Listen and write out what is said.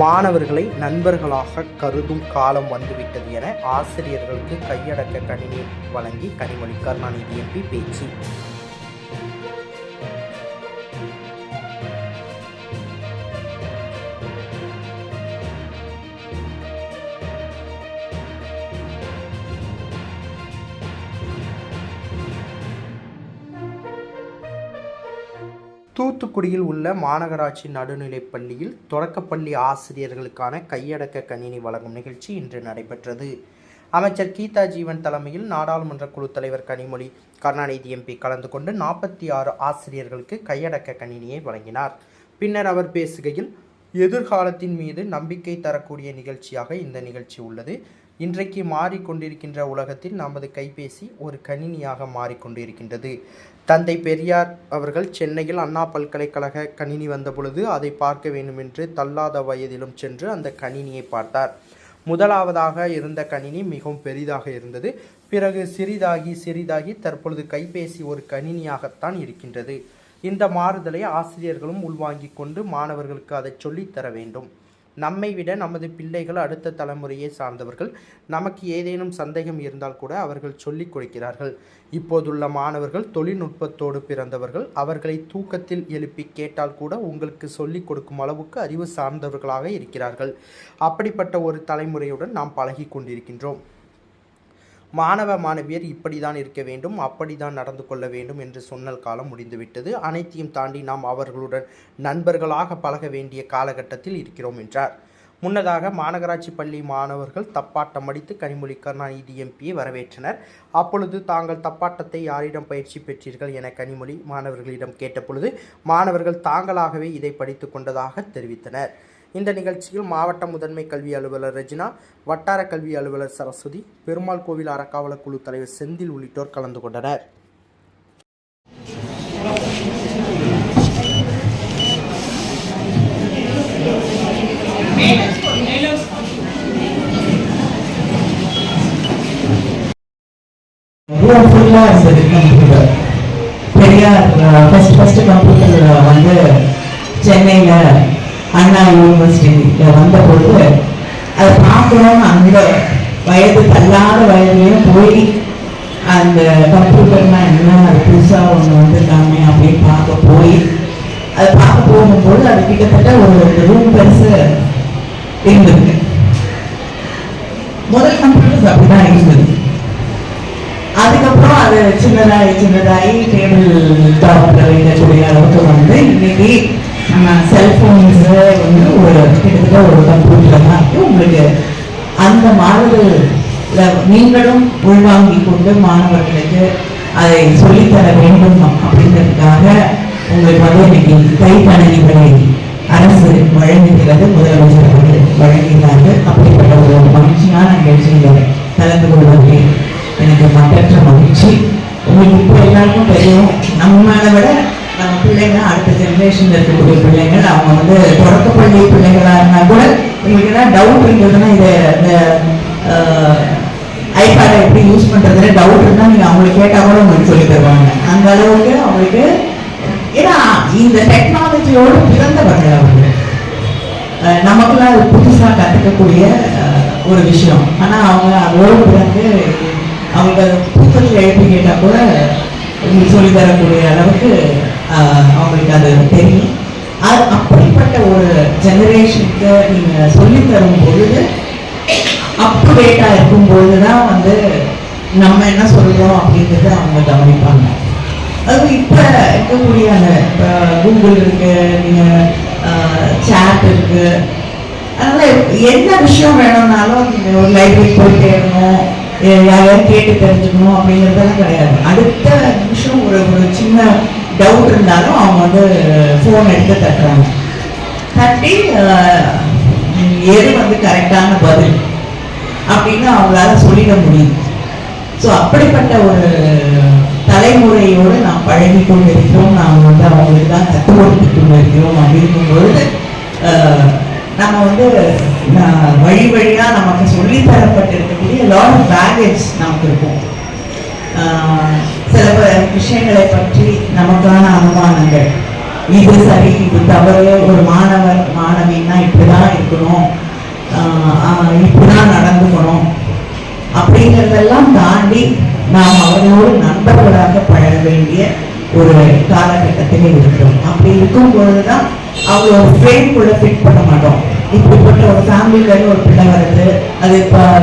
மாணவர்களை நண்பர்களாக கருதும் காலம் வந்துவிட்டது என ஆசிரியர்களுக்கு கையடக்க கணினி வழங்கி கனிமொழி கருணாநிதி எம்பி பேச்சு. தூத்துக்குடியில் உள்ள மாநகராட்சி நடுநிலைப் பள்ளியில் தொடக்கப்பள்ளி ஆசிரியர்களுக்கான கையடக்க கணினி வழங்கும் நிகழ்ச்சி இன்று நடைபெற்றது. அமைச்சர் கீதா ஜீவன் தலைமையில் நாடாளுமன்ற குழு தலைவர் கனிமொழி கருணாநிதி எம்பி கலந்து கொண்டு நாற்பத்தி ஆறு ஆசிரியர்களுக்கு கையடக்க கணினியை வழங்கினார். பின்னர் அவர் பேசுகையில் எதிர்காலத்தின் மீது நம்பிக்கை தரக்கூடிய நிகழ்ச்சியாக இந்த நிகழ்ச்சி உள்ளது. இன்றைக்கு மாறிக்கொண்டிருக்கின்ற உலகத்தில் நமது கைபேசி ஒரு கணினியாக மாறிக்கொண்டிருக்கின்றது. தந்தை பெரியார் அவர்கள் சென்னையில் அண்ணா பல்கலைக்கழக கணினி வந்த பொழுது அதை பார்க்க வேண்டும் என்று தள்ளாத வயதிலும் சென்று அந்த கணினியை பார்த்தார். முதலாவதாக இருந்த கணினி மிகவும் பெரிதாக இருந்தது. பிறகு சிறிதாகி சிறிதாகி தற்பொழுது கைபேசி ஒரு கணினியாகத்தான் இருக்கின்றது. இந்த மாறுதலை ஆசிரியர்களும் உள்வாங்கிக் கொண்டு மாணவர்களுக்கு அதை சொல்லித்தர வேண்டும். நம்மை விட நமது பிள்ளைகள் அடுத்த தலைமுறையை சார்ந்தவர்கள். நமக்கு ஏதேனும் சந்தேகம் இருந்தால் கூட அவர்கள் சொல்லிக் கொடுக்கிறார்கள். இப்போதுள்ள மாணவர்கள் தொழில்நுட்பத்தோடு பிறந்தவர்கள் அவர்களை தூக்கத்தில் எழுப்பி கேட்டால் கூட உங்களுக்கு சொல்லிக் கொடுக்கும் அளவுக்கு அறிவு சார்ந்தவர்களாக இருக்கிறார்கள். அப்படிப்பட்ட ஒரு தலைமுறையுடன் நாம் பழகி கொண்டிருக்கின்றோம். மாணவ மாணவியர் இப்படி தான் இருக்க வேண்டும் அப்படி தான் நடந்து கொள்ள வேண்டும் என்று சொன்னல் காலம் முடிந்துவிட்டது. அனைத்தையும் தாண்டி நாம் அவர்களுடன் நண்பர்களாக பழக வேண்டிய காலகட்டத்தில் இருக்கிறோம் என்றார். முன்னதாக மாநகராட்சி பள்ளி மாணவர்கள் தப்பாட்டம் அடித்து கனிமொழி கருணாநிதி எம்பியை வரவேற்றனர். அப்பொழுது தாங்கள் தப்பாட்டத்தை யாரிடம் பயிற்சி பெற்றீர்கள் என கனிமொழி மாணவர்களிடம் கேட்டபொழுது மாணவர்கள் தாங்களாகவே இதை படித்து கொண்டதாக தெரிவித்தனர். இந்த நிகழ்ச்சியில் மாவட்ட முதன்மை கல்வி அலுவலர் ரெஜினா வட்டார கல்வி அலுவலர் சரஸ்வதி பெருமாள் கோவில் அறக்காவல குழு தலைவர் செந்தில் உள்ளிட்டோர் கலந்து கொண்டனர். பெரியார் ஃபர்ஸ்ட் ஃபர்ஸ்ட் கம்ப்யூட்டர் வந்து சென்னையில் அண்ணா யூனிவர்சிட்டியில் வந்த பொழுது அதை பார்க்கணும்னு அந்த வயது தள்ளாத வயதுலையும் போய் அந்த கம்ப்யூட்டர்னா என்ன அது புதுசாக ஒன்று வந்திருக்காங்க அப்படின்னு பார்க்க போய் அதை பார்க்க போகும்போது அது கிட்டத்தட்ட ஒரு ரூம் பெருசு இருந்திருக்கு முதல் கம்ப்யூட்டர்ஸ் அப்படிதான் இருந்தது. அதுக்கப்புறம் அது சின்னதாகி சின்னதாகி டேபிள் டாப் வைக்கக்கூடிய அளவுக்கு வந்து இன்னைக்கு நம்ம செல்போன்ஸ் வந்து ஒரு கிட்டத்தட்ட ஒரு கம்ப்யூட்டர் தான் உங்களுக்கு அந்த மாணவர்கள நீங்களும் உள்வாங்கி கொண்டு மாணவர்களுக்கு அதை சொல்லித்தர வேண்டும் அப்படிங்கிறதுக்காக உங்களுக்கு வந்து இன்னைக்கு கைக்கணினிகளை அரசு வழங்குகிறது. முதலமைச்சர் அவர்கள் வழங்குகிறார்கள். அப்படிப்பட்ட ஒரு மகிழ்ச்சியான நிகழ்ச்சியில் கலந்து கொள்வதில் எனக்கு மற்றற்ற மகிழ்ச்சி. உங்களுக்கு இப்போ எல்லாருக்கும் தெரியும் நம்மளை விட பிள்ளைங்க அடுத்த ஜென்ரேஷன்ல இருக்கக்கூடிய பிள்ளைங்கள் அவங்க வந்து தொடக்கப்பள்ளி பிள்ளைகளா இருந்தா கூட உங்களுக்கு ஏதாவது டவுட் இருந்ததுன்னா இதை இந்த ஐபேடை எப்படி யூஸ் பண்றதுல டவுட் இருந்தா நீங்க அவங்களுக்கு கேட்டா கூட உங்களுக்கு சொல்லி தருவாங்க. அந்த அளவுக்கு அவங்களுக்கு ஏன்னா இந்த டெக்னாலஜியோடு பிறந்தவர்கள் அவர்கள் அஹ் நமக்குலாம் அது புதுசாக கற்றுக்கக்கூடிய ஒரு விஷயம். ஆனால் அவங்க அதோடு பிறந்து அவங்க புத்தகத்தில் எழுதி கேட்டால் கூட உங்களுக்கு சொல்லித் தரக்கூடிய அளவுக்கு அவங்களுக்கு அது தெரியும். அது அப்படிப்பட்ட ஒரு ஜெனரேஷனுக்கு நீங்கள் சொல்லித் தரும் பொழுது அப்டுடேட்டாக இருக்கும் டேட்டா தான் வந்து நம்ம என்ன சொல்கிறோம் அப்படின்றத அவங்க கவனிப்பாங்க. அது இப்போ இருக்கக்கூடிய அந்த இப்போ கூகுள் இருக்கு நீங்கள் சேட் இருக்கு. அதனால என்ன விஷயம் வேணும்னாலும் நீங்கள் ஒரு லைப்ரரி போய் தேடணும் யாரையாவது கேட்டு தெரிஞ்சுக்கணும் அப்படிங்கிறதெல்லாம் கிடையாது. அடுத்த நிமிஷம் ஒரு ஒரு சின்ன டவுட் இருந்தாலும் அவங்க வந்து ஃபோன் எடுத்து தட்டுறாங்க. தட்டி எது வந்து கரெக்டான பதில் அப்படின்னு அவங்களால சொல்லிட முடியும். ஸோ அப்படிப்பட்ட ஒரு தலைமுறையோடு நாம் பழகி கொண்டிருக்கிறோம். நாம் வந்து அவங்களுக்கு தான் கற்றுக் கொடுத்து கொண்டிருக்கிறோம் அப்படிங்கும் பொழுது நம்ம வந்து வழி வழியாக நமக்கு சொல்லி தரப்பட்டிருக்கக்கூடிய லாட் ஆஃப் பேகேஜ் நமக்கு இருக்கும். சில விஷயங்களை பற்றி நமக்கான அனுமானங்கள். இது சரி இது தவறு. ஒரு மாணவர் மாணவின்னா இப்படிதான் இருக்கணும். ஆஹ் ஆஹ் இப்படிதான் நடந்துக்கணும். அப்படிங்கிறதெல்லாம் தாண்டி நாம் அவர்களோடு நண்பர்களாக பழக வேண்டிய ஒரு காலகட்டத்திலே இருக்கிறோம். அப்படி இருக்கும் பொழுதுதான் அவங்க ஒரு ஃப்ரேம்குள்ள ஃபிட் பண்ண மாட்டோம். இப்படிப்பட்ட ஒரு ஃபேமிலியிலேருந்து ஒரு பிள்ளை வருது. அது இப்போ